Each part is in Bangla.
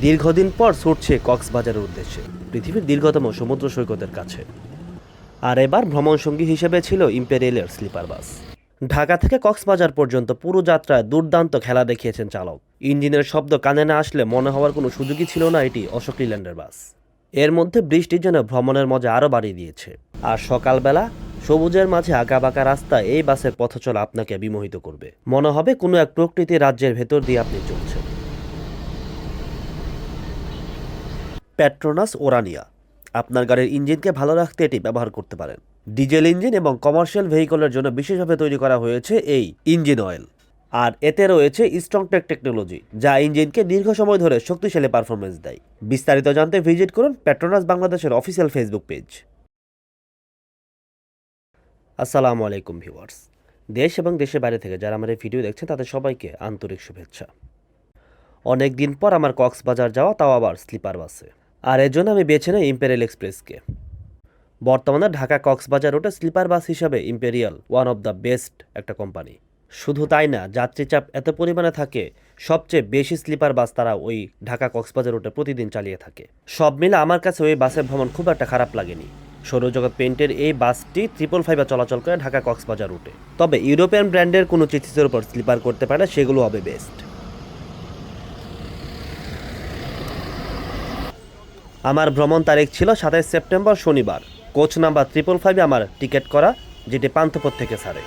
দীর্ঘদিন পর ছুটছে কক্সবাজারের উদ্দেশ্যে, পৃথিবীর দীর্ঘতম সমুদ্র সৈকতের কাছে। আর এবার ভ্রমণ সঙ্গী হিসেবে ছিল ইম্পেরিয়ালের স্লিপার বাস। ঢাকা থেকে কক্সবাজার পর্যন্ত পুরো যাত্রায় দুর্দান্ত খেলা দেখিয়েছেন চালক। ইঞ্জিনের শব্দ কানে না আসলে মনে হওয়ার কোনো সুযোগই ছিল না এটি অশোক লিল্যান্ডের বাস। এর মধ্যে বৃষ্টি যেন ভ্রমণের মজা আরও বাড়িয়ে দিয়েছে। আর সকালবেলা সবুজের মাঝে আঁকাবাঁকা রাস্তা এই বাসের পথচলা আপনাকে বিমোহিত করবে। মনে হবে কোনো এক প্রকৃতি রাজ্যের ভেতর দিয়ে আপনি চলছেন। পেট্রোনাস ওরানিয়া আপনার গাড়ির ইঞ্জিনকে ভালো রাখতে এটি ব্যবহার করতে পারেন। ডিজেল ইঞ্জিন এবং কমার্শিয়াল ভেহিকলের জন্য বিশেষভাবে তৈরি করা হয়েছে এই ইঞ্জিন অয়েল। আর এতে রয়েছে স্ট্রংটেক টেকনোলজি যা ইঞ্জিনকে দীর্ঘ সময় ধরে শক্তিশালী পারফরমেন্স দেয়। বিস্তারিত জানতে ভিজিট করুন পেট্রোনাস বাংলাদেশের অফিসিয়াল ফেসবুক পেজ আসসালামু আলাইকুম ভিউয়ার্স দেশ এবং দেশের বাইরে থেকে যারা আমার এই ভিডিও দেখছেন, তাদের সবাইকে আন্তরিক শুভেচ্ছা। অনেক দিন পর আমার কক্সবাজার যাওয়া তাও আবার স্লিপার বাসে। আর এর জন্য আমি বেছে নেই ইম্পেরিয়াল এক্সপ্রেসকে বর্তমানে ঢাকা কক্সবাজার রুটে স্লিপার বাস হিসাবে Imperial one of the best একটা কোম্পানি। শুধু তাই না, যাত্রী চাপ এত পরিমাণে থাকে, সবচেয়ে বেশি স্লিপার বাস তারা ওই ঢাকা কক্সবাজার রুটে প্রতিদিন চালিয়ে থাকে। সব মিলে আমার কাছে ওই বাসের ভ্রমণ খুব একটা খারাপ লাগেনি। সৌরজগৎ পেন্টের এই বাসটি ট্রিপল ফাইভে চলাচল করে ঢাকা কক্সবাজার রুটে তবে ইউরোপিয়ান ব্র্যান্ডের কোনো চিঠিসের উপর স্লিপার করতে পারে সেগুলো হবে বেস্ট আমার ভ্রমণ তারিখ ছিল সাতাইশ সেপ্টেম্বর শনিবার। কোচ নাম্বার ট্রিপল ফাইভে আমার টিকিট করা, যেটি পান্থপথ থেকে ছাড়ে।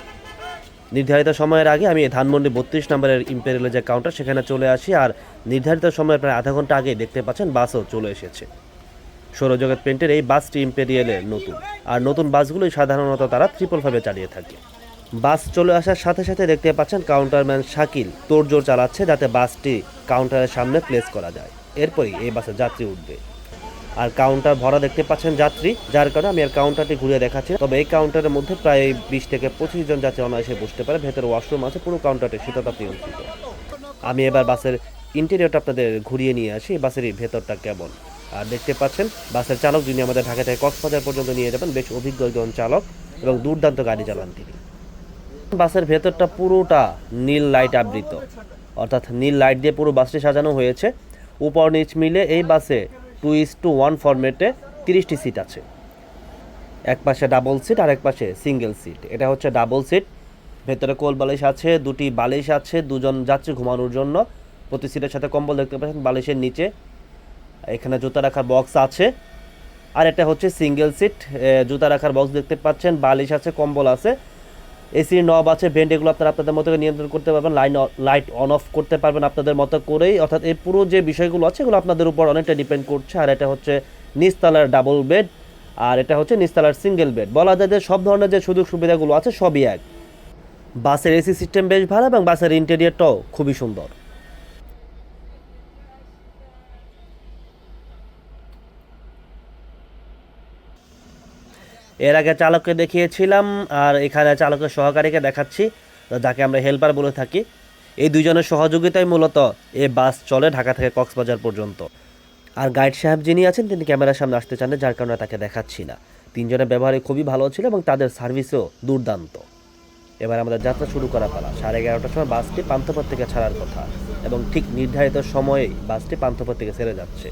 নির্ধারিত সময়ের আগে আমি ধানমন্ডি বত্রিশ নম্বরের ইম্পেরিয়ালের যে কাউন্টার সেখানে চলে আসি আর নির্ধারিত সময়ের প্রায় আধা ঘণ্টা আগে দেখতে পাচ্ছেন বাসও চলে এসেছে। সৌরজগৎ পেন্টের এই বাসটি ইম্পেরিয়ালের নতুন। আর নতুন বাসগুলোই সাধারণত তারা ট্রিপল ফাইভে চালিয়ে থাকে। বাস চলে আসার সাথে সাথে দেখতে পাচ্ছেন কাউন্টারম্যান শাকিল তোড়জোড় চালাচ্ছে যাতে বাসটি কাউন্টারের সামনে প্লেস করা যায়। এরপরই এই বাসে যাত্রী উঠবে। আর কাউন্টার ভরা দেখতে পাচ্ছেন যাত্রী, যার কারণে আমি আর কাউন্টারটি ঘুরে দেখাচ্ছি। তবে এই কাউন্টারের মধ্যে প্রায় বিশ থেকে পঁচিশ জন যাত্রী অনায়াসে বসতে পারে। ভেতরে ওয়াশরুম আছে, পুরো কাউন্টারটি শীততাপ নিয়ন্ত্রিত। আমি এবার বাসের ইন্টেরিয়রটা আপনাদের ঘুরিয়ে নিয়ে আসি বাসের ভেতরটা কেমন। আর দেখতে পাচ্ছেন, বাসের চালক যিনি আমাদের ঢাকা থেকে কক্সবাজার পর্যন্ত নিয়ে যাবেন, বেশ অভিজ্ঞ একজন চালক এবং দুর্দান্ত গাড়ি চালান তিনি। বাসের ভেতরটা পুরোটা নীল লাইট আবৃত। অর্থাৎ নীল লাইট দিয়ে পুরো বাসটি সাজানো হয়েছে। উপর নিচ মিলে এই বাসে টু ইস টু ওয়ান ফরম্যাটে তিরিশটি সিট আছে। এক পাশে ডাবল সিট আর এক পাশে সিঙ্গেল সিট এটা হচ্ছে ডাবল সিট ভেতরে কোল বালিশ আছে, দুটি বালিশ আছে, দুজন যাত্রী ঘুমানোর জন্য। প্রতি সিটের সাথে কম্বল দেখতে পাচ্ছেন, বালিশের নিচে। এখানে জুতা রাখার বক্স আছে। আর এটা হচ্ছে সিঙ্গেল সিট জুতা রাখার বক্স দেখতে পাচ্ছেন, বালিশ আছে, কম্বল আছে। এসির নব আছে ভেন্ট এগুলো আপনারা আপনাদের মতো করে নিয়ন্ত্রণ করতে পারবেন লাইন লাইট অন অফ করতে পারবেন আপনাদের মতো করেই। অর্থাৎ এই পুরো যে বিষয়গুলো আছে, এগুলো আপনাদের উপর অনেকটা ডিপেন্ড করছে, আর এটা হচ্ছে নিচতলার ডাবল বেড আর এটা হচ্ছে নিচতলার সিঙ্গেল বেড বলা যায় যে সব ধরনের যে সুযোগ সুবিধাগুলো আছে, সবই এক। বাসের এসি সিস্টেম বেশ ভালো এবং বাসের ইন্টেরিয়রটাও খুবই সুন্দর। এর আগে চালককে দেখিয়েছিলাম, আর এখানে চালকের সহকারীকে দেখাচ্ছি যাকে আমরা হেল্পার বলে থাকি। এই দুজনের সহযোগিতায় মূলত এই বাস চলে ঢাকা থেকে কক্সবাজার পর্যন্ত। আর গাইড সাহেব যিনি আছেন, তিনি ক্যামেরার সামনে আসতে চান যার কারণে তাকে দেখাচ্ছি না। তিনজনের ব্যবহারে খুবই ভালো ছিল এবং তাদের সার্ভিসও দুর্দান্ত। এবার আমাদের যাত্রা শুরু করা পালা। সাড়ে এগারোটার সময় বাসটি পান্থপথ থেকে ছাড়ার কথা। এবং ঠিক নির্ধারিত সময়েই বাসটি পান্থপথ থেকে ছেড়ে যাচ্ছে।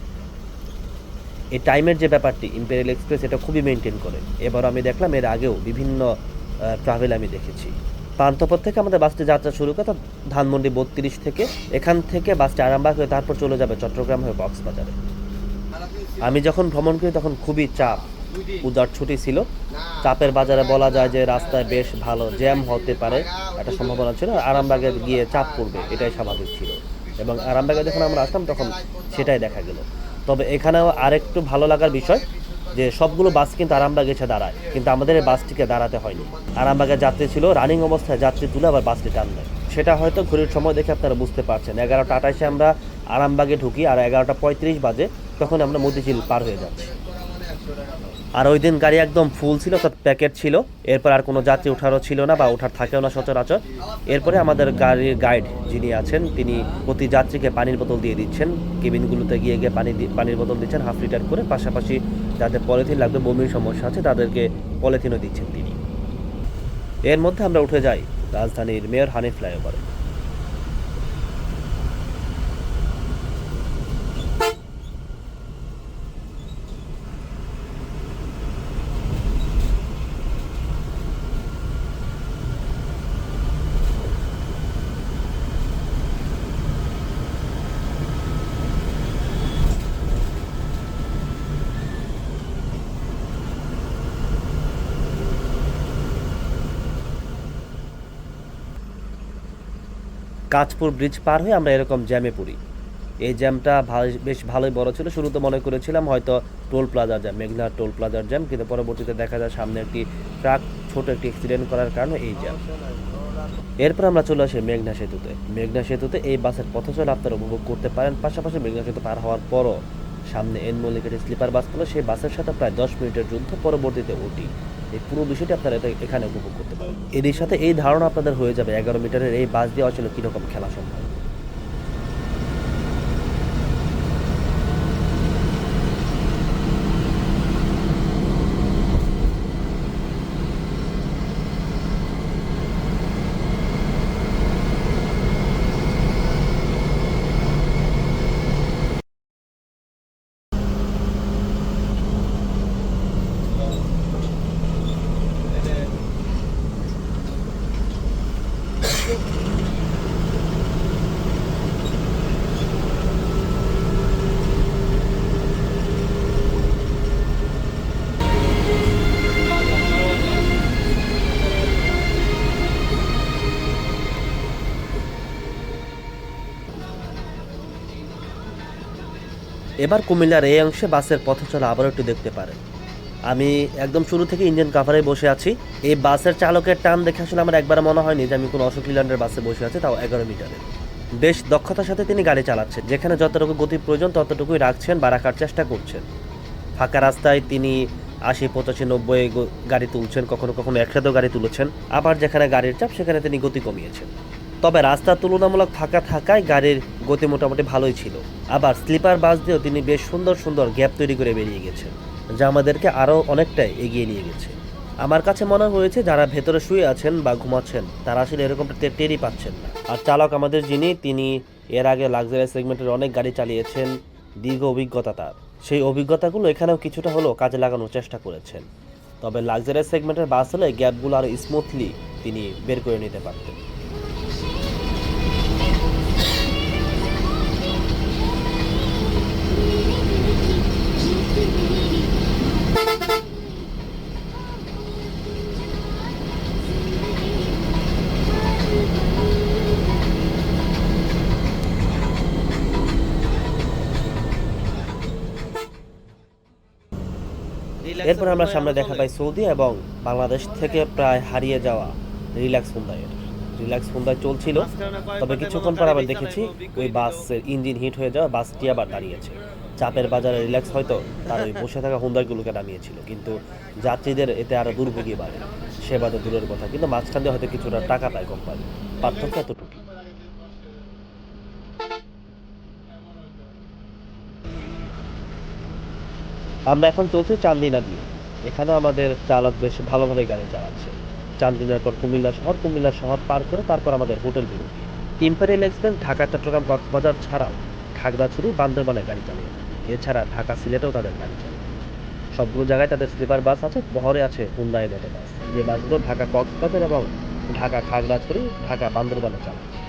এই টাইমের যে ব্যাপারটি ইম্পেরিয়াল এক্সপ্রেস এটা খুবই মেনটেন করে। এবার আমি দেখলাম এর আগেও বিভিন্ন ট্রাভেল আমি দেখেছি। পান্থপথ থেকে আমাদের বাসটি যাত্রা শুরু করে, ধানমন্ডি বত্রিশ থেকে এখান থেকে বাসটি আরামবাগ হয়ে তারপর চলে যাবে চট্টগ্রাম হয়ে কক্সবাজারে। আমি যখন ভ্রমণ করি তখন খুবই চাপ পূজার ছুটি ছিল। চাপের বাজারে বলা যায় যে রাস্তায় বেশ ভালো জ্যাম হতে পারে, একটা সম্ভাবনা ছিল। আর আরামবাগে গিয়ে চাপ পড়বে, এটাই স্বাভাবিক ছিল। এবং আরামবাগে যখন আমরা আসলাম তখন সেটাই দেখা গেল। তবে এখানেও আরেকটু ভালো লাগার বিষয় যে সবগুলো বাস কিন্তু আরামবাগ এসে দাঁড়ায়। কিন্তু আমাদের এই বাসটিকে দাঁড়াতে হয়নি। আরামবাগের যাত্রী ছিল, রানিং অবস্থায় যাত্রী তুলে আবার বাসটি টানবে সেটা হয়তো ঘুরির সময় দেখে আপনারা বুঝতে পারছেন। এগারোটা আঠাশে আমরা আরামবাগে ঢুকি আর এগারোটা পঁয়ত্রিশ বাজে তখন আমরা মতিঝিল পার হয়ে যাচ্ছি। আর ওই দিন গাড়ি একদম ফুল ছিল অর্থাৎ প্যাকেট ছিল। এরপর আর কোনো যাত্রী ওঠারও ছিল না বা ওঠার থাকেও না সচরাচর। এরপরে আমাদের গাড়ির গাইড যিনি আছেন, তিনি প্রতি যাত্রীকে পানির বোতল দিয়ে দিচ্ছেন। কেবিনগুলোতে গিয়ে গিয়ে পানি পানির বোতল দিচ্ছেন হাফ লিটার করে। পাশাপাশি যাদের পলিথিন লাগবে, বমির সমস্যা আছে, তাদেরকে পলিথিনও দিচ্ছেন তিনি। এর মধ্যে আমরা উঠে যাই রাজধানীর মেয়র হানিফ ফ্লাইওভারে কাঁচপুর ব্রিজ পার হয়ে আমরা এরকম জ্যামে পড়ি। এই জ্যামটা বেশ ভালোই বড় ছিল। শুরুতে মনে করেছিলাম হয়তো টোল প্লাজার জ্যাম মেঘনার টোল প্লাজার জ্যাম, কিন্তু পরবর্তীতে দেখা যায় সামনে একটি ট্রাক ছোট একটি অ্যাক্সিডেন্ট করার কারণে এই জ্যাম। এরপর আমরা চলে আসি মেঘনা সেতুতে। মেঘনা সেতুতে এই বাসের পথচল আপনারা উপভোগ করতে পারেন। পাশাপাশি মেঘনা সেতু পার হওয়ার পরও সামনে এন মল্লিকের স্লিপার বাস পেল সেই বাসের সাথে প্রায় দশ মিনিটের যুদ্ধ, পরবর্তীতে উঠি এই পুরো বিষয়টি আপনারা এখানে উপভোগ করতে পারেন। এদের সাথে এই ধারণা আপনাদের হয়ে যাবে এগারো মিটারের এই বাস দিয়ে আসলে কীরকম খেলা সম্ভব। এবার কুমিল্লার এই অংশে বাসের পথ চলা আবার একটু দেখতে পারেন। আমি একদম শুরু থেকে ইঞ্জিন কাভারে বসে আছি। এই বাসের চালকের টান দেখে আসলে আমার একবার মনে হয়নি যে আমি কোনো অশোক লিল্যান্ডের বাসে বসে আছি, তাও এগারো মিটারে। বেশ দক্ষতার সাথে তিনি গাড়ি চালাচ্ছেন, যেখানে যতটুকু গতি প্রয়োজন ততটুকুই রাখছেন বা রাখার চেষ্টা করছেন। ফাঁকা রাস্তায় তিনি আশি, পঁচাশি, নব্বই গাড়ি তুলছেন, কখনো কখনো একসাথেও গাড়ি তুলেছেন। আবার যেখানে গাড়ির চাপ, সেখানে তিনি গতি কমিয়েছেন। তবে রাস্তা তুলনামূলক ফাঁকা থাকায় গাড়ির গতি মোটামুটি ভালোই ছিল। আবার স্লিপার বাস দিয়েও তিনি বেশ সুন্দর সুন্দর গ্যাপ তৈরি করে বেরিয়ে গেছেন, যা আমাদেরকে আরও অনেকটাই এগিয়ে নিয়ে গেছে। আমার কাছে মনে হয়েছে, যারা ভেতরে শুয়ে আছেন বা ঘুমাচ্ছেন, তারা আসলে এরকমটা টেরই পাচ্ছেন না। আর চালক আমাদের যিনি, তিনি এর আগে লাক্সারি সেগমেন্টের অনেক গাড়ি চালিয়েছেন, দীর্ঘ অভিজ্ঞতা তার। সেই অভিজ্ঞতাগুলো এখানেও কিছুটা হলেও কাজে লাগানোর চেষ্টা করেছেন। তবে লাক্সারি সেগমেন্টের বাস হলে গ্যাপগুলো আরও স্মুথলি তিনি বের করে নিতে পারতেন। এরপর আমরা সামনে দেখা পাই সৌদি এবং বাংলাদেশ থেকে প্রায় হারিয়ে যাওয়া রিল্যাক্স হুন্দাইয়ের রিল্যাক্স হুন্দাই চলছিল, তবে কিছুক্ষণ পর আবার দেখেছি ওই বাসের ইঞ্জিন হিট হয়ে যাওয়া বাসটি আবার দাঁড়িয়েছে। চাপের বাজারে রিল্যাক্স হয়তো তার ওই বসে থাকা হুন্দাইগুলোকে নামিয়েছিল, কিন্তু যাত্রীদের এতে আরও দুর্ভোগী বাড়ে। সেবা তো দূরের কথা, কিন্তু মাঝখান দিয়ে হয়তো কিছুটা টাকা পায় কোম্পানি। পার্থক্য এতটুকু। আমরা এখন চলছি চান্দিনা দিয়ে। এখানে আমাদের চালক বেশ ভালোভাবে গাড়ি চালাচ্ছে। চান্দিনার পর কুমিল্লা শহর কুমিল্লা শহর পার করে তারপর আমাদের হোটেল বিরতি ইম্পেরিয়াল এক্সপ্রেস ঢাকা, চট্টগ্রাম কক্সবাজার ছাড়াও খাগড়াছড়ি বান্দরবানে গাড়ি চালিয়ে এছাড়া ঢাকা সিলেটেও তাদের গাড়ি চালায় সবগুলো জায়গায় তাদের স্লিপার বাস আছে, বহরে আছে নেটে বাস। যে বাসগুলো ঢাকা কক্সবাজার এবং ঢাকা খাগড়াছড়ি, ঢাকা বান্দরবানে চালায়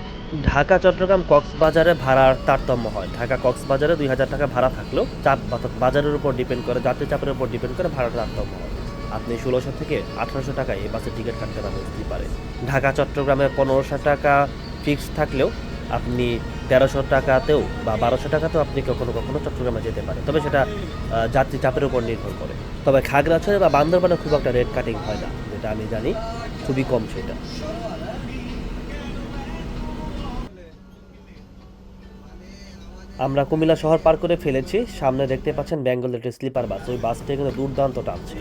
ঢাকা, চট্টগ্রাম, কক্সবাজারে ভাড়ার তারতম্য হয়। ঢাকা, কক্সবাজারে দুই হাজার টাকা ভাড়া থাকলেও চাপ অর্থাৎ বাজারের উপর ডিপেন্ড করে, যাত্রী চাপের উপর ডিপেন্ড করে ভাড়ার তারতম্য হয়। আপনি ষোলোশো থেকে আঠারোশো টাকায় এই বাসের টিকিট কাটতে পারবেন স্লিপারে ঢাকা, চট্টগ্রামে পনেরোশো টাকা ফিক্সড থাকলেও আপনি তেরোশো টাকাতেও বা বারোশো টাকাতেও আপনি কখনো কখনো চট্টগ্রামে যেতে পারেন। তবে সেটা যাত্রী চাপের উপর নির্ভর করে। তবে খাগড়াছড়ি বা বান্দরবানে খুব একটা রেট কাটিং হয় না, যেটা আমি জানি, খুবই কম সেটা। আমরা কুমিল্লা শহর পার করে ফেলেছি। সামনে দেখতে পাচ্ছেন বেঙ্গলের একটি স্লিপার বাস। ওই বাসটি কিন্তু দুর্দান্ত টানছে।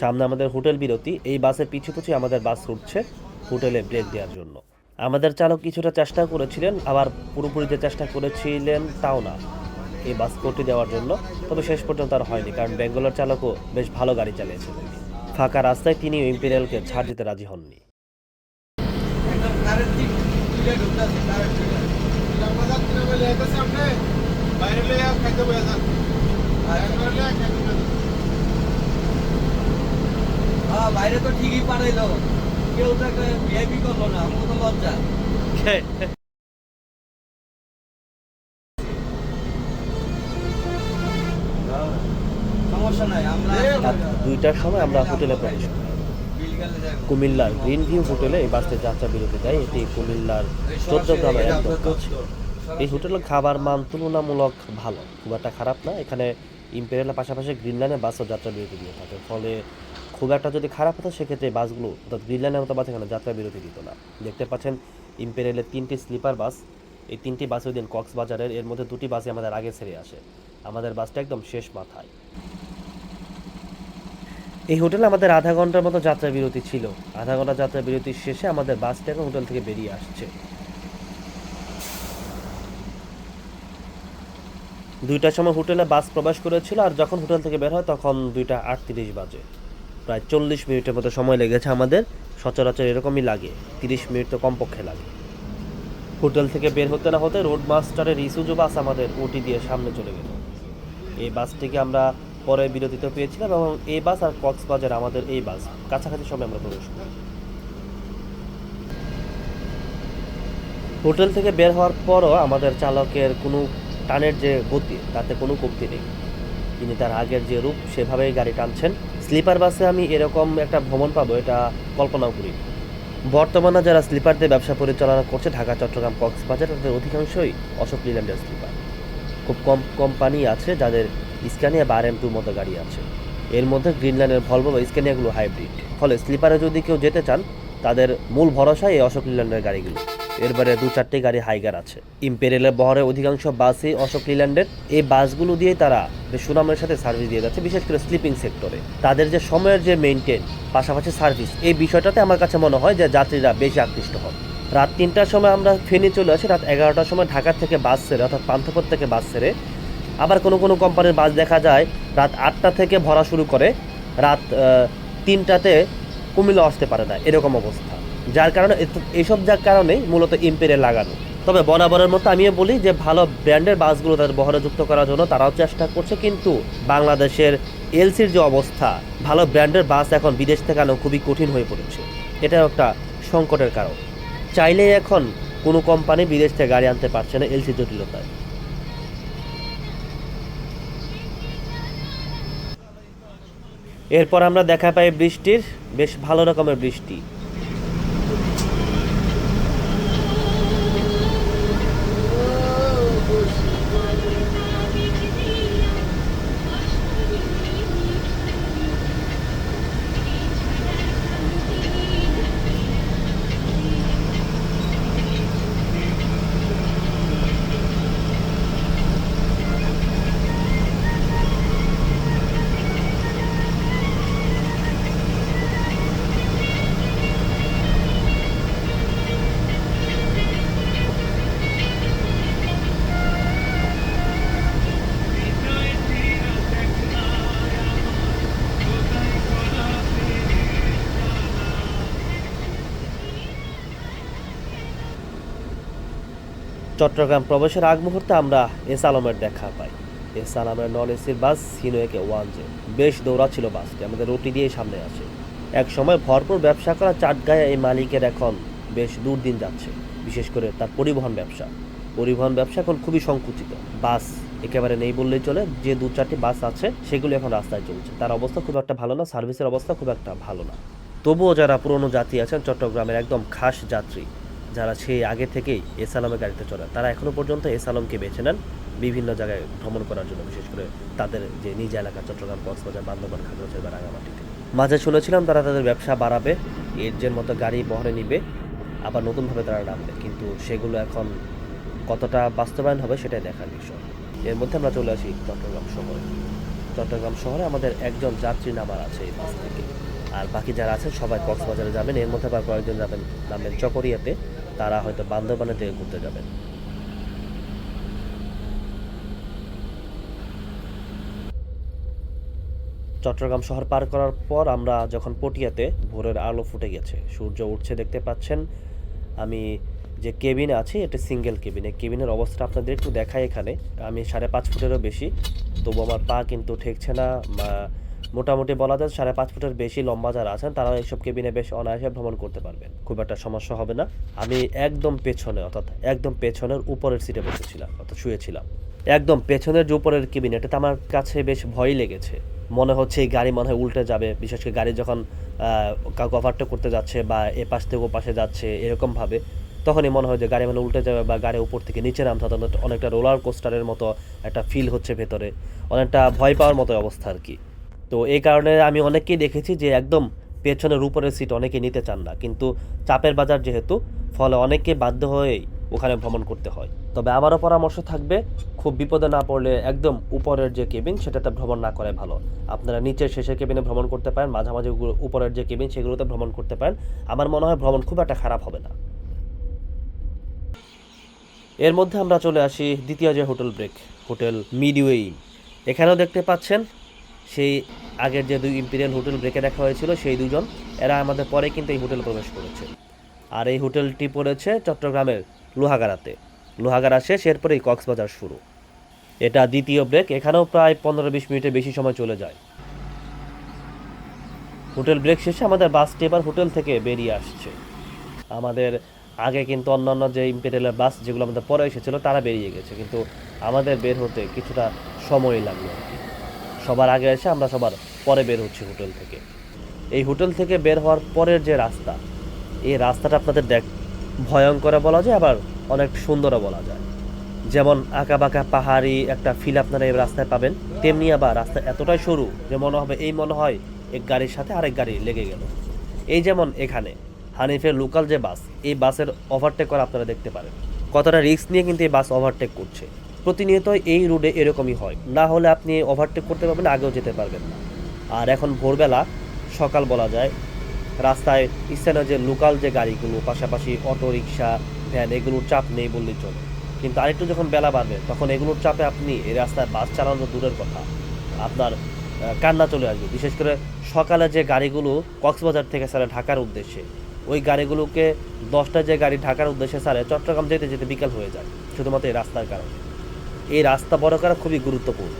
সামনে আমাদের হোটেল বিরতি। এই বাসের পিছু পিছু আমাদের বাস উঠছে হোটেলে ব্রেক দেওয়ার জন্য। আমাদের চালক কিছুটা চেষ্টা করেছিলেন, আবার পুরোপুরি যে চেষ্টা করেছিলেন তাও না। এই বাস করতে দেওয়ার জন্য। তবে শেষ পর্যন্ত আর হয়নি, কারণ বেঙ্গলের চালকও বেশ ভালো গাড়ি চালিয়েছিলেন ফাঁকা রাস্তায় তিনি ইম্পেরিয়ালকে ছাড় দিতে রাজি হননি। বাইরে তো ঠিকই পাঠাইলো। কেউ তো একটা ভিআইপি করল না আমার তো লজ্জা। সমস্যা নাই আমরা রাত দুইটার সময় আমরা হোটেলে প্রবেশ করি। কুমিল্লার গ্রিন ভিউ হোটেলে এই বাসটি যাত্রা বিরতি দেয়। এটি কুমিল্লার চোদ্দ গ্রামের একদম এই হোটেলের খাবার মান তুলনামূলক ভালো। খুব একটা খারাপ না। এখানে ইম্পেরিয়ালের পাশাপাশি গ্রিন লাইনের বাসও যাত্রা বিরতি দিয়ে থাকে। ফলে খুব একটা যদি খারাপ হতো, সেক্ষেত্রে বাসগুলো, অর্থাৎ গ্রিন লাইনের মতো বাস এখানে যাত্রা বিরতি দিত না। দেখতে পাচ্ছেন ইম্পেরিয়ালের তিনটি স্লিপার বাস। এই তিনটি বাস ওই দিন কক্সবাজারের, এর মধ্যে দুটি বাসই আমাদের আগে ছেড়ে আসে। আমাদের বাসটা একদম শেষ মাথায়। এই হোটেলে আমাদের আধা ঘণ্টার মতো যাত্রা বিরতি ছিল। আধা ঘণ্টা যাত্রা বিরতির শেষে আমাদের বাসটা এখন হোটেল থেকে বেরিয়ে আসছে। দুইটার সময় হোটেলে বাস প্রবেশ করেছিল আর যখন হোটেল থেকে বের হয় তখন দুইটা আটত্রিশ বাজে। প্রায় চল্লিশ মিনিটের মতো সময় লেগেছে আমাদের। সচরাচর এরকমই লাগে। তিরিশ মিনিট তো কমপক্ষে লাগে। হোটেল থেকে বের হতে না হতে রোড মাস্টারের ইসুজু বাস আমাদের ওটি দিয়ে সামনে চলে গেল। এই বাসটিকে আমরা পরে বিরতিতে পেয়েছিলাম এবং এই বাস আর কক্সবাজার আমাদের এই বাস। কাছাকাছি সময় আমরা প্রবেশ করি। হোটেল থেকে বের হওয়ার পরও আমাদের চালকের কোনো টানের যে গতি, তাতে কোনো কমতি নেই। তিনি তার আগের যে রূপ, সেভাবেই গাড়ি টানছেন। স্লিপার বাসে আমি এরকম একটা ভ্রমণ পাবো, এটা কল্পনাও করি। বর্তমানে যারা স্লিপার দিয়ে ব্যবসা পরিচালনা করছে, ঢাকা, চট্টগ্রাম, কক্সবাজার, তাদের অধিকাংশই অশোক লিল্যান্ডের স্লিপার। খুব কম কোম্পানি আছে যাদের স্ক্যানিয়া বা আর এম টুর মতো গাড়ি আছে। এর মধ্যে গ্রিনল্যান্ডের ভলভো বা স্ক্যানিয়াগুলো হাইব্রিড। ফলে স্লিপারে যদি কেউ যেতে চান, তাদের মূল ভরসা এই অশোক লিল্যান্ডের গাড়িগুলো। এরবারে দু চারটি গাড়ি হাইগার আছে। ইম্পেরিয়ালের বহরের অধিকাংশ বাসই অশোক লিল্যান্ডের। এই বাসগুলো দিয়েই তারা সুনামের সাথে সার্ভিস দিয়ে যাচ্ছে, বিশেষ করে স্লিপিং সেক্টরে। তাদের যে সময়ের যে মেনটেন পাশাপাশি সার্ভিস, এই বিষয়টাতে আমার কাছে মনে হয় যে যাত্রীরা বেশি আকৃষ্ট হন। রাত তিনটার সময় আমরা ফেনি চলে আসি, রাত এগারোটার সময় ঢাকার থেকে বাস ছেড়ে অর্থাৎ পান্থপথ থেকে বাস ছেড়ে আবার কোনো কোনো কোম্পানির বাস দেখা যায় রাত আটটা থেকে ভরা শুরু করে, রাত তিনটাতে কুমিল্লা আসতে পারে না, এরকম অবস্থা। যার কারণে এইসব যার কারণে মূলত ইম্পেরে লাগানো। তবে বরাবরের মতো আমিও বলি যে, ভালো ব্র্যান্ডের বাসগুলো তাদের বহরে যুক্ত করার জন্য তারাও চেষ্টা করছে, কিন্তু বাংলাদেশের এলসির যে অবস্থা, ভালো ব্র্যান্ডের বাস এখন বিদেশ থেকে আনা খুবই কঠিন হয়ে পড়েছে। এটাও একটা সংকটের কারণ। চাইলে এখন কোনো কোম্পানি বিদেশ থেকে গাড়ি আনতে পারছে না এলসি জটিলতায়। এরপর আমরা দেখা পাই বৃষ্টির, বেশ ভালো রকমের বৃষ্টি। চট্টগ্রাম প্রবেশের আগ মুহূর্তে আমরা এস আলমের দেখা পাই। এস আলমের নন এসির বাস সিনোয়েকে ওয়ান জে। বেশ দৌড়া ছিল বাসটি, আমাদের রুটি দিয়ে সামনে আসে এক সময় ভরপুর ব্যবসা করা চাটগাঁয়ে এই মালিকের এখন বেশ দুর্দিন যাচ্ছে, বিশেষ করে তার পরিবহন ব্যবসা। পরিবহন ব্যবসা এখন খুবই সংকুচিত। বাস একেবারে নেই বললেই চলে, যে দু চারটি বাস আছে, সেগুলি এখন রাস্তায় চলছে। তার অবস্থা খুব একটা ভালো না, সার্ভিসের অবস্থা খুব একটা ভালো না। তবুও যারা পুরনো যাত্রী আছেন, চট্টগ্রামের একদম খাস যাত্রী। যারা সেই আগে থেকেই এস আলমের গাড়িতে চলে তারা এখনও পর্যন্ত এস আলমকে বেছে নেন, বিভিন্ন জায়গায় ভ্রমণ করার জন্য, বিশেষ করে তাদের যে নিজ এলাকা, চট্টগ্রাম, কক্সবাজার, বান্দরবান, খাগড়াছড়ি বা রাঙামাটিতে মাঝে শুনেছিলাম তারা তাদের ব্যবসা বাড়াবে, এর মতো গাড়ি বহরে নিবে, আবার নতুনভাবে তারা নামবে, কিন্তু সেগুলো এখন কতটা বাস্তবায়ন হবে সেটাই দেখার বিষয়। এর মধ্যে আমরা চলে আসি চট্টগ্রাম শহরে। চট্টগ্রাম শহরে আমাদের একজন যাত্রী নামার আছে এই বাস থেকে আর বাকি যারা আছেন সবাই কক্সবাজারে যাবেন, এর মধ্যে আবার কয়েকজন যাবেন, নামবেন চকরিয়াতে। তারা হয়তো বান্দরবানের দিকে ঘুরতে যাবেন। চট্টগ্রাম শহর পার করার পর আমরা যখন পটিয়াতে ভোরের আলো ফুটে গেছে, সূর্য উঠছে দেখতে পাচ্ছেন। আমি যে কেবিনে আছি, এটা সিঙ্গেল কেবিন। কেবিনের অবস্থাটা আপনাদের একটু দেখাই এখানে। আমি সাড়ে পাঁচ ফুটেরও বেশি, তবু আমার পা কিন্তু ঠেকছে না মোটামুটি বলা যায় সাড়ে পাঁচ ফুটের বেশি লম্বা যারা আছেন, তারা এইসব কেবিনে বেশ অনায়াসে ভ্রমণ করতে পারবেন। খুব একটা সমস্যা হবে না। আমি একদম পেছনে, অর্থাৎ একদম পেছনের উপরের সিটে বসেছিলাম, অর্থাৎ শুয়েছিলাম। একদম পেছনের যে উপরের কেবিন এটাতে আমার কাছে বেশ ভয় লেগেছে। মনে হচ্ছে এই গাড়ি মনে হয় উল্টে যাবে, বিশেষ করে গাড়ি যখন কাউকে করতে যাচ্ছে বা এ পাশ থেকে ও পাশে যাচ্ছে এরকমভাবে তখনই মনে হয় যে গাড়ি মানে উল্টে যাবে বা গাড়ি উপর থেকে নিচে নামতে অনেকটা রোলার কোস্টারের মতো একটা ফিল হচ্ছে ভেতরে। অনেকটা ভয় পাওয়ার মতো অবস্থা আর কি। তো এই কারণে আমি অনেককেই দেখেছি যে একদম পেছনের উপরের সিট অনেকে নিতে চান না। কিন্তু চাপের বাজার যেহেতু, ফলে অনেকে বাধ্য হয়েই ওখানে ভ্রমণ করতে হয়। তবে আমারও পরামর্শ থাকবে, খুব বিপদে না পড়লে একদম উপরের যে কেবিন সেটাতে ভ্রমণ না করে ভালো। আপনারা নিচের শেষের কেবিনে ভ্রমণ করতে পারেন, মাঝামাঝি উপরের যে কেবিন সেগুলোতে ভ্রমণ করতে পারেন। আমার মনে হয় ভ্রমণ খুব একটা খারাপ হবে না। এর মধ্যে আমরা চলে আসি দ্বিতীয় যে hotel break, hotel Midway Inn. এখানেও দেখতে পাচ্ছেন সেই আগের যে দুই ইম্পিরিয়াল হোটেল ব্রেকে দেখা হয়েছিল, সেই দুজন, এরা আমাদের পরে কিন্তু এই হোটেল প্রবেশ করেছে। আর এই হোটেলটি পড়েছে চট্টগ্রামের লোহাগাড়াতে। লোহাগাড়া শেষ, এরপরেই কক্সবাজার শুরু। এটা দ্বিতীয় ব্রেক এখানেও প্রায় পনেরো বিশ মিনিটের বেশি সময় চলে যায়। হোটেল ব্রেক শেষে আমাদের বাসটি এবার হোটেল থেকে বেরিয়ে আসছে। আমাদের আগে কিন্তু অন্যান্য যে ইম্পেরিয়ালের বাস যেগুলো আমাদের পরে এসেছিল, তারা বেরিয়ে গেছে। কিন্তু আমাদের বের হতে কিছুটা সময় লাগল। সবার আগে এসে আমরা সবার পরে বের হচ্ছি হোটেল থেকে। এই হোটেল থেকে বের হওয়ার পরের যে রাস্তা, এই রাস্তাটা আপনাদের দেখ, ভয়ঙ্কর বলা যায়, আবার অনেক সুন্দরও বলা যায়। যেমন আঁকা বাঁকা পাহাড়ি একটা ফিল আপনারা এই রাস্তায় পাবেন, তেমনি আবার রাস্তা এতটাই সরু যে মনে হবে এই মনে হয় এক গাড়ির সাথে আরেক গাড়ি লেগে গেল। এই যেমন এখানে, হানিফের লোকাল যে বাস এই বাসের ওভারটেক করা আপনারা দেখতে পারেন। কতটা রিস্ক নিয়ে কিন্তু এই বাস ওভারটেক করছে। প্রতিনিয়ত এই রুটে এরকমই হয়। না হলে আপনি ওভারটেক করতে পারবেন, আগেও যেতে পারবেন না। আর এখন ভোরবেলা সকাল বলা যায়, রাস্তায় স্থানীয় যে লোকাল যে গাড়িগুলো, পাশাপাশি অটো রিক্সা ভ্যান এগুলোর চাপ নেই বললেই চলে। কিন্তু আরেকটু যখন বেলা বাড়বে, তখন এগুলোর চাপে আপনি এই রাস্তায় বাস চালানো দূরের কথা। আপনার কান্না চলে আসবে। বিশেষ করে সকালে যে গাড়িগুলো কক্সবাজার থেকে ছাড়ে ঢাকার উদ্দেশ্যে, ওই গাড়িগুলোকে দশটা যে গাড়ি ঢাকার উদ্দেশ্যে ছাড়ে চট্টগ্রাম যেতে যেতে বিকাল হয়ে যায়, শুধুমাত্র এই রাস্তার কারণে। এই রাস্তা বড় করা খুবই গুরুত্বপূর্ণ।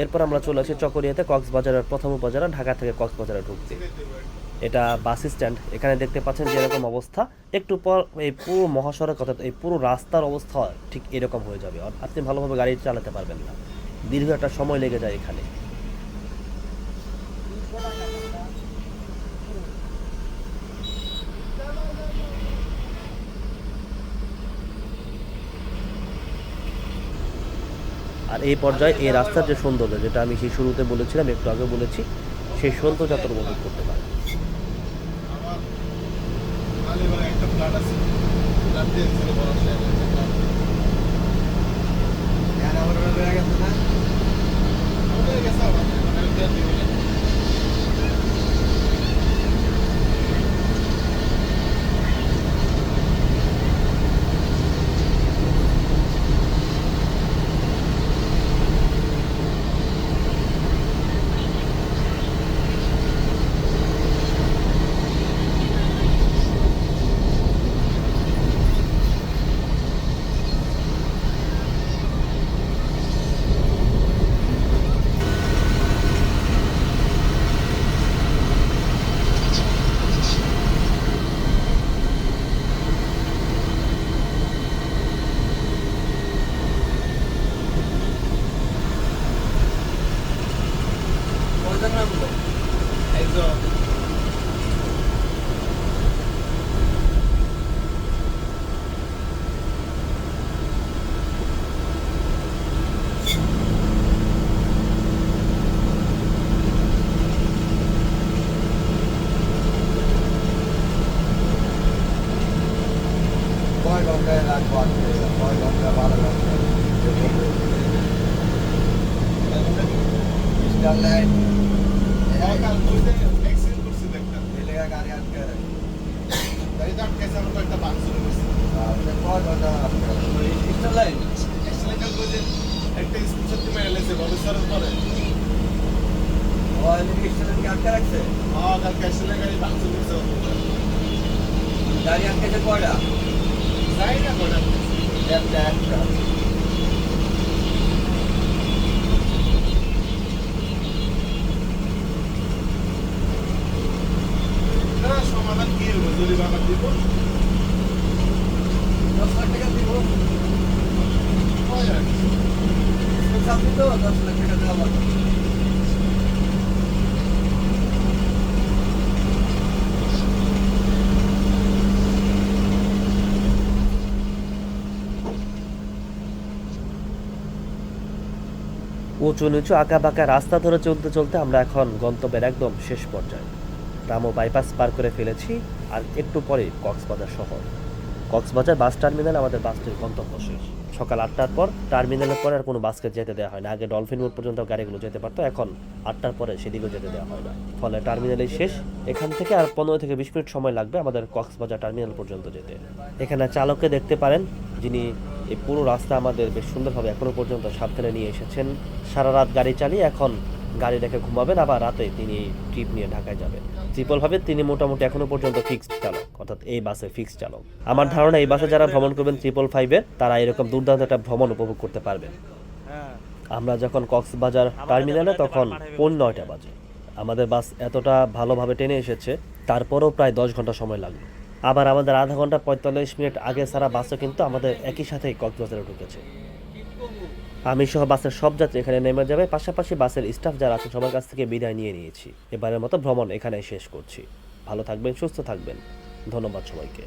এরপর আমরা চলে আসি চকরিয়াতে, কক্সবাজারের প্রথম উপজেলা, ঢাকা থেকে কক্সবাজারে ঢুকতে। এটা বাস স্ট্যান্ড। এখানে দেখতে পাচ্ছেন যেরকম অবস্থা, একটু পর এই পুরো মহাসড়ক অর্থাৎ এই পুরো রাস্তার অবস্থা ঠিক এরকম হয়ে যাবে। আপনি ভালোভাবে গাড়ি চালাতে পারবেন না। দীর্ঘ একটা সময় লেগে যায় এখানে। আর এই পর্যায়ে এই রাস্তার যে সৌন্দর্য যেটা আমি সেই শুরুতে বলেছিলাম একটু আগে বলেছি সেই সৌন্দর্য অনুভব করতে পারে হয়ে গেছে না ওদের গেছে আবার মানে দেড় দুই মিনিট কয়জন নামলো একজন কয় ঘন্টায় লাগবো আসতে কয় ঘণ্টা বারো ঘণ্টা স্টার লাইট কাল কইতে অ্যাক্সিডেন্ট করছে দেখতাম এলাকা গাড়ি আটকে গাড়িতে আটকেছে আমার তো একটা বাক্স রয়েছে কয় ঘণ্টা স্টার লাইট অ্যাক্সিডেন্ট কাল কইতে একটা স্কুল সত্যি মেরে লেছে ভবিষ্যতের পরে ওই স্টার লাইট আটকে রাখছে হ্যাঁ কালকে অ্যাক্সিডেন্ট গাড়ি আটকেছে কয়টা একটা একটা সমাধান কি হবে জরিমানা দিব দশ লাখ টাকা দিব সামনে তো দশ লাখ টাকা দেওয়া উঁচু নিচু বাঁকা রাস্তা ধরে চলতে চলতে আমরা এখন গন্তব্যের একদম শেষ পর্যায়ে। রামো বাইপাস পার করে ফেলেছি, আর একটু পরে কক্সবাজার শহর। কক্সবাজার বাস টার্মিনাল আমাদের বাসটির গন্তব্য শেষ সকাল আটটার পর টার্মিনালের পরে আর কোনো বাসকে যেতে দেওয়া হয় না আগে ডলফিন মোড় পর্যন্ত গাড়িগুলো যেতে পারতো, এখন আটটার পরে সেদিকেও যেতে দেওয়া হয় না। ফলে টার্মিনালেই শেষ। এখান থেকে আর পনেরো থেকে বিশ মিনিট সময় লাগবে আমাদের কক্সবাজার টার্মিনাল পর্যন্ত যেতে। এখানে চালককে দেখতে পারেন, যিনি এই পুরো রাস্তা আমাদের বেশ সুন্দরভাবে এখনও পর্যন্ত সাবধানে নিয়ে এসেছেন। সারা রাত গাড়ি চালিয়ে এখন গাড়ি রেখে ঘুমাবেন, আবার রাতে তিনি ট্রিপ নিয়ে ঢাকায় যাবেন। ট্রিপল ভাবে তিনি মোটামুটি এখনও পর্যন্ত ফিক্সড চালক, অর্থাৎ এই বাসে ফিক্সড চালক। আমার ধারণা, এই বাসে যারা ভ্রমণ করবেন ট্রিপল ফাইভের তারা এরকম দুর্দান্ত একটা ভ্রমণ উপভোগ করতে পারবেন। আমরা যখন কক্সবাজার টার্মিনালে, তখন পৌনে নয়টা বাজে। আমাদের বাস এতটা ভালোভাবে টেনে এসেছে, তারপরও প্রায় দশ ঘণ্টা সময় লাগল। আবার আমাদের আধা ঘণ্টা পঁয়তাল্লিশ মিনিট আগে ছাড়া বাসও কিন্তু আমাদের একই সাথেই কক্সবাজারে ঢুকেছে। আমি সহ বাসের সব যাত্রী এখানে নেমে যাবে, পাশাপাশি বাসের স্টাফ যারা আছে সবার কাছ থেকে বিদায় নিয়ে নিয়েছি। এবারের মতো ভ্রমণ এখানে শেষ করছি। ভালো থাকবেন, সুস্থ থাকবেন। ধন্যবাদ সবাইকে।